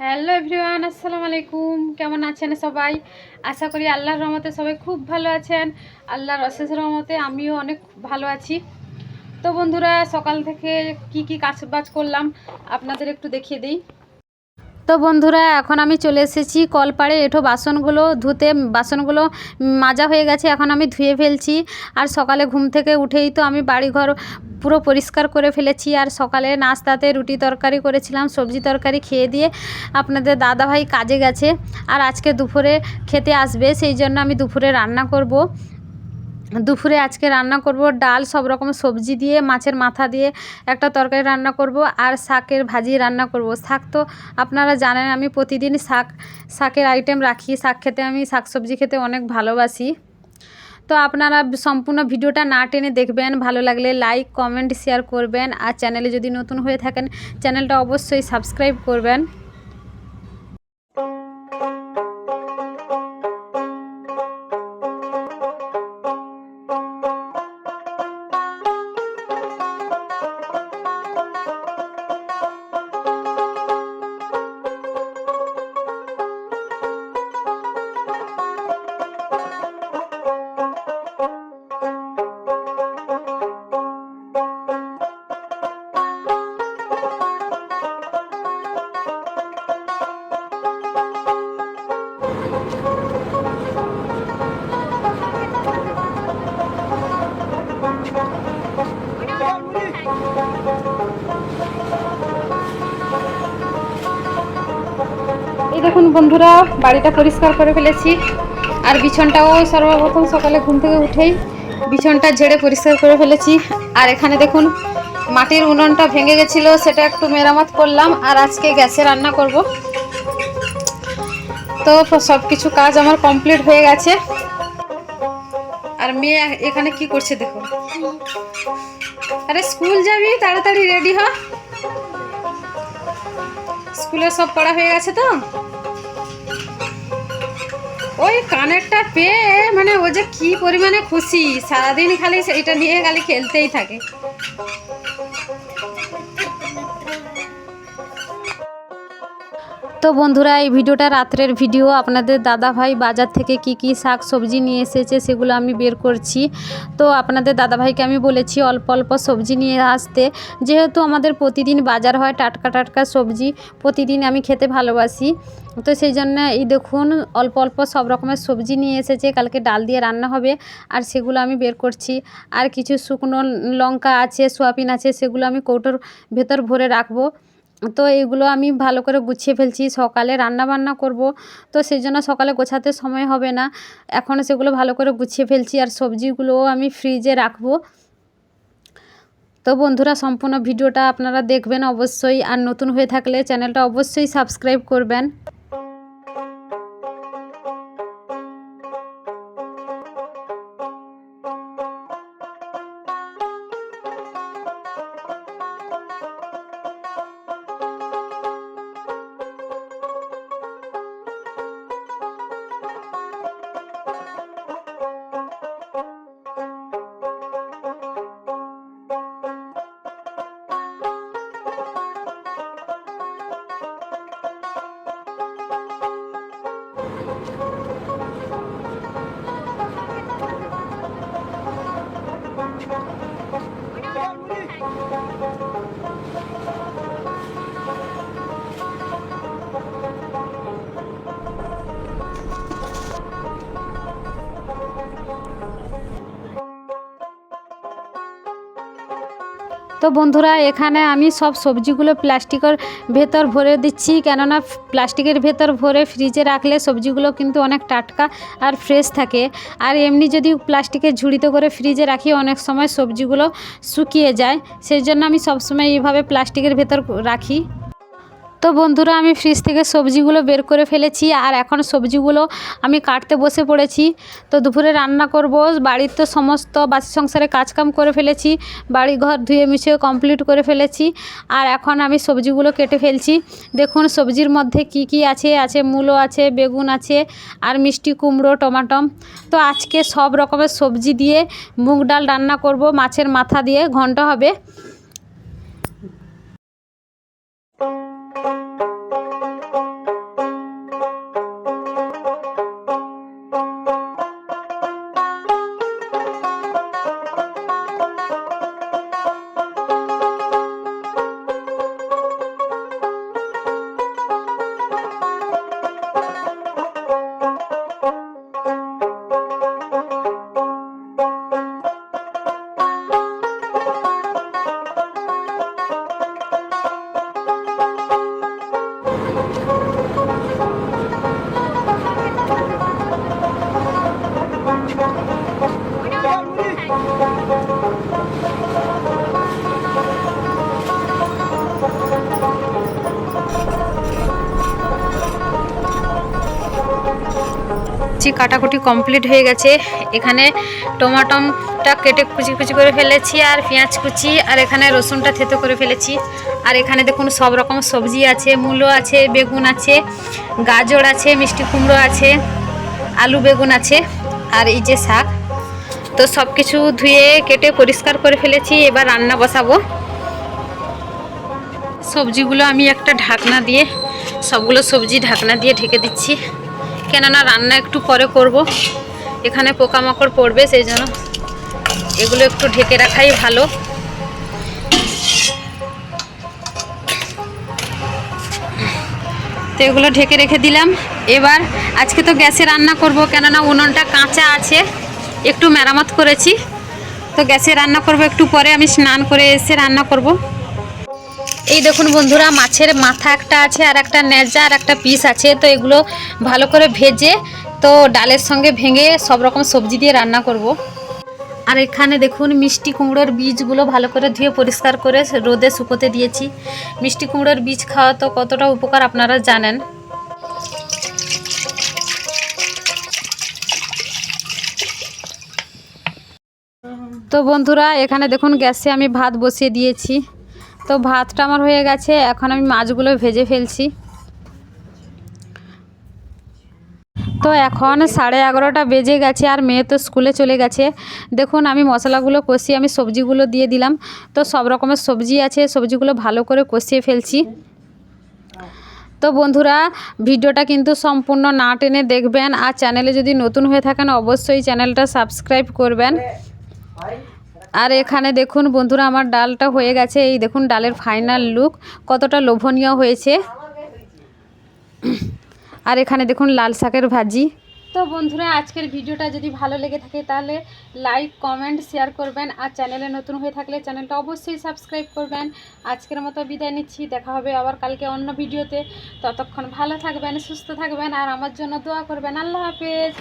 Hello everyone, আসসালামু আলাইকুম। কেমন আছেন সবাই? আশা করি আল্লাহর রহমতে সবাই খুব ভালো আছেন। আল্লাহর অশেষ রহমতে আমিও অনেক ভালো আছি। তো বন্ধুরা, সকাল থেকে কি কি কাজ বাজ করলাম আপনাদের একটু দেখিয়ে দিই। তো বন্ধুরা, এখন আমি চলে এসেছি কলপাড়ে। এঠো বাসনগুলো ধুতে, বাসনগুলো মাজা হয়ে গেছে, এখন আমি ধুয়ে ফেলছি। আর সকালে ঘুম থেকে উঠেই তো আমি বাড়িঘর পুরো পরিষ্কার করে ফেলেছি। আর সকালে নাস্তাতে রুটি তরকারি করেছিলাম, সবজি তরকারি খেয়ে দিয়ে আপনাদের দাদাভাই কাজে গেছে। আর আজকে দুপুরে খেতে আসবে, সেই জন্য আমি দুপুরে রান্না করব। দুপুরে আজকে রান্না করব ডাল, সব রকম সবজি দিয়ে, মাছের মাথা দিয়ে একটা তরকারি রান্না করব আর শাকের ভাজি রান্না করব। শাক তো আপনারা জানেন, আমি প্রতিদিন শাক, শাকের আইটেম রাখি। শাক খেতে আমি, শাক সবজি খেতে অনেক ভালোবাসি। তো আপনারা সম্পূর্ণ ভিডিওটা না টেনে দেখবেন। ভালো লাগলে লাইক কমেন্ট শেয়ার করবেন। আর চ্যানেলে যদি নতুন হয়ে থাকেন চ্যানেলটা অবশ্যই সাবস্ক্রাইব করবেন। এই দেখুন বন্ধুরা, বাড়িটা পরিষ্কার করে ফেলেছি। আর বিছনটাও সর্বপ্রথম সকালে ঘুম থেকে উঠেই বিছনটা ঝেড়ে পরিষ্কার করে ফেলেছি। আর এখানে দেখুন, মাটির উনুনটা ভেঙে গেছিল, সেটা একটু মেরামত করলাম, আর আজকে গ্যাসে রান্না করব। তো সব কিছু কাজ আমার কমপ্লিট হয়ে গেছে। আর মেয়ে এখানে কি করছে দেখো আরে স্কুল যাবি? তাড়াতাড়ি রেডি হ। স্কুলে সব পড়া হয়ে গেছে তো? ওই কানেরটা পেয়ে মানে ও যে কি পরিমাণে খুশি, সারাদিন খালি এটা নিয়ে খালি খেলতেই থাকে। তো বন্ধুরা, এই ভিডিওটা রাত্রের ভিডিও। আপনাদের দাদাভাই বাজার থেকে কি কি শাক সবজি নিয়ে এসেছে সেগুলো আমি বের করছি। তো আপনাদের দাদাভাইকে আমি বলেছি, অল্প অল্প সবজি নিয়ে আসতে। যেহেতু আমাদের প্রতিদিন বাজার হয় টাটকা টাটকা সবজি, প্রতিদিন আমি খেতে ভালোবাসি। তো সেই জন্য এই দেখুন, অল্প অল্প সব রকমের সবজি নিয়ে এসেছে। কালকে ডাল দিয়ে রান্না হবে, আর সেগুলো আমি বের করছি। আর কিছু শুকনো লঙ্কা আছে, সোয়াবিন আছে, সেগুলো আমি কৌটোর ভেতর ভরে রাখব। তো এগুলো আমি ভালো করে গুছিয়ে ফেলছি। সকালে রান্না বান্না করব, তো সেই জন্য সকালে গোছাতে সময় হবে না। এখন সেগুলো ভালো করে গুছিয়ে ফেলছি আর সবজিগুলোও আমি ফ্রিজে রাখব। তো বন্ধুরা, সম্পূর্ণ ভিডিওটা আপনারা দেখবেন অবশ্যই। আর নতুন হয়ে থাকলে চ্যানেলটা অবশ্যই সাবস্ক্রাইব করবেন। Thank you. তো বন্ধুরা, এখানে আমি সব সবজিগুলো প্লাস্টিকের ভেতর ভরে দিচ্ছি। কেননা প্লাস্টিকের ভেতর ভরে ফ্রিজে রাখলে সবজিগুলো কিন্তু অনেক টাটকা আর ফ্রেশ থাকে। আর এমনি যদি প্লাস্টিকের ঝুড়িতে করে ফ্রিজে রাখি, অনেক সময় সবজিগুলো শুকিয়ে যায়। সেই জন্য আমি সবসময় এইভাবে প্লাস্টিকের ভেতর রাখি। তো বন্ধুরা, আমি ফ্রিজ থেকে সবজিগুলো বের করে ফেলেছি আর এখন সবজিগুলো আমি কাটতে বসে পড়েছি। তো দুপুরে রান্না করব, বাড়ির তো সমস্ত বাসি সংসারে কাজকাম করে ফেলেছি বাড়ি ঘর ধুয়ে মুছিয়ে কমপ্লিট করে ফেলেছি আর এখন আমি সবজিগুলো কেটে ফেলছি। দেখুন, সবজির মধ্যে কি কি আছে? আছে মূলো আছে, বেগুন আছে আর মিষ্টি কুমড়ো, টমাটম। তো আজকে সব রকমের সবজি দিয়ে মুগ ডাল রান্না করব, মাছের মাথা দিয়ে, ঘন্ট হবে। সবজি কাটাকুটি কমপ্লিট হয়ে গেছে। এখানে টমাটমটা কেটে কুচি কুচি করে ফেলেছি, আর পেঁয়াজ কুচি, আর এখানে রসুনটা থেতো করে ফেলেছি। আর এখানে দেখুন সব রকম সবজি আছে, মূলো আছে, বেগুন আছে, গাজর আছে, মিষ্টি কুমড়ো আছে, আলু বেগুন আছে, আর এই যে শাক। তো সব কিছু ধুয়ে কেটে পরিষ্কার করে ফেলেছি, এবার রান্না বসাবো। সবজিগুলো আমি একটা ঢাকনা দিয়ে, সবগুলো সবজি ঢাকনা দিয়ে ঢেকে দিচ্ছি। কেননা রান্না একটু পরে করব। এখানে পোকামাকড় পড়বে, সেই জন্য এগুলো একটু ঢেকে রাখাই ভালো। তো এগুলো ঢেকে রেখে দিলাম। এবার আজকে তো গ্যাসে রান্না করব, কেননা উনুনটা কাঁচা আছে, একটু মেরামত করেছি। তো গ্যাসে রান্না করব, একটু পরে আমি স্নান করে এসে রান্না করব। এই দেখুন বন্ধুরা, মাছের মাথা একটা আছে, আর একটা নেজা আর একটা পিস আছে। তো এগুলো ভালো করে ভেজে, তো ডালের সঙ্গে ভেঙে সব রকম সবজি দিয়ে রান্না করব। আর এখানে দেখুন, মিষ্টি কুমড়োর বীজগুলো ভালো করে ধুয়ে পরিষ্কার করে রোদে শুকোতে দিয়েছি। মিষ্টি কুমড়োর বীজ খাওয়া তো কতটা উপকার আপনারা জানেন। তো বন্ধুরা, এখানে দেখুন গ্যাসে আমি ভাত বসিয়ে দিয়েছি। তো ভাতটা আমার হয়ে গেছে, এখন আমি মাছগুলো ভেজে ফেলছি। তো এখন সাড়ে এগারোটা বেজে গেছে আর মেয়ে তো স্কুলে চলে গেছে। দেখুন, আমি মশলাগুলো কষিয়ে আমি সবজিগুলো দিয়ে দিলাম। তো সব রকমের সবজি আছে, সবজিগুলো ভালো করে কষিয়ে ফেলছি। তো বন্ধুরা, ভিডিওটা কিন্তু সম্পূর্ণ না টেনে দেখবেন। আর চ্যানেলে যদি নতুন হয়ে থাকেন, অবশ্যই চ্যানেলটা সাবস্ক্রাইব করবেন। আর এখানে দেখুন বন্ধুরা, আমার ডালটা হয়ে গেছে। এই দেখুন ডালের ফাইনাল লুক কতটা লোভনীয় হয়েছে। আর এখানে দেখুন লাল শাকের ভাজি। তো বন্ধুরা, আজকের ভিডিওটা যদি ভালো লেগে থাকে তাহলে লাইক কমেন্ট শেয়ার করবেন। আর চ্যানেলে নতুন হয়ে থাকলে চ্যানেলটা অবশ্যই সাবস্ক্রাইব করবেন। আজকের মতো বিদায় নিচ্ছি। দেখা হবে আবার কালকে অন্য ভিডিওতে। ততক্ষণ ভালো থাকবেন, সুস্থ থাকবেন। আর আমার জন্য দোয়া করবেন। আল্লাহ হাফেজ।